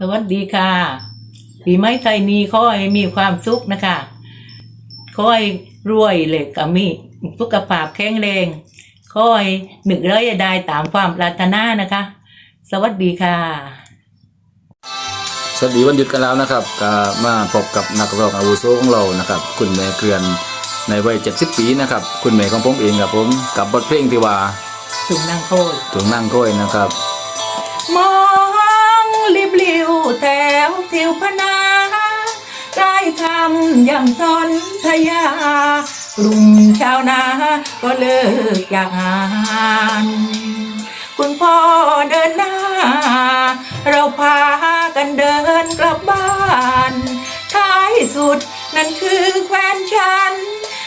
สวัสดีค่ะ ปีใหม่ไทยนี้ขอให้มีความสุขนะคะขอให้รวยเลยก็มีสุขภาพแข็งแรงขอให้หนึ่งร้อยได้ตามความปรารถนานะคะ สวัสดีค่ะ สวัสดีวันหยุดกันแล้วนะครับก็มาพบกับนักร้องอาวุโสของเรานะครับ คุณแม่เกลือนในวัย70 ปีนะครับ คุณแม่ของผมเองครับผมกับบทเพลงที่ว่าถึงนางโคยถึงนั่งก้อยนะครับมอง ลิบลิวแถวทิวพนาใกล้คำยังทนทยากลุ่มชาวนาก็เลิกอย่ากงานคุณพ่อเดินหน้า เราพากันเดินกลับบ้าน ท้ายสุดนั่นคือแควนฉัน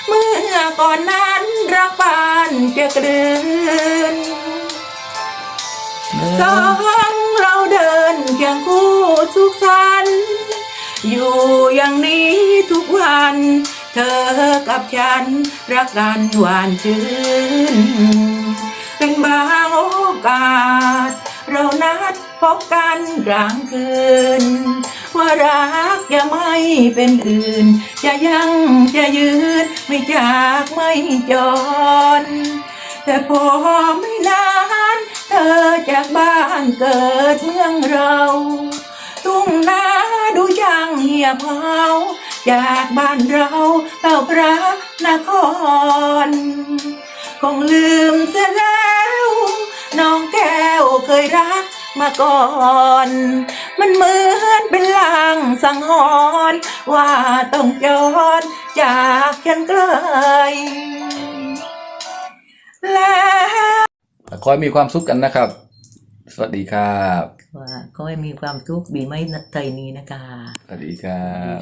เมื่อก่อนนั้นรักบ้านจะกลืนสอง ขสัน อยู่อย่างนี้ทุกวัน เธอกับฉัน รักกันหวานชื่น เป็นบางโอกาส เรานัดพบกันกลางคืน ว่ารักจะไม่เป็นอื่น จะยังจะยืน ไม่จากไม่จรแต่พอไม่นาน เธอจากบ้านเกิดเมืองเราางเหี่ยเผาจากบ้านเราเต่าพระนคร คงลืมเสียแล้ว น้องแก้วเคยรักมาก่อน มันเหมือนเป็นลางสังหรณ์ว่าต้องจรจากฉันไกลแล้วขอให้มีความสุขกันนะครับ วัสดีครับว่าก็ให้มีความสุขปีใหม่ไทยนี้นะคะ สวัสดีครับ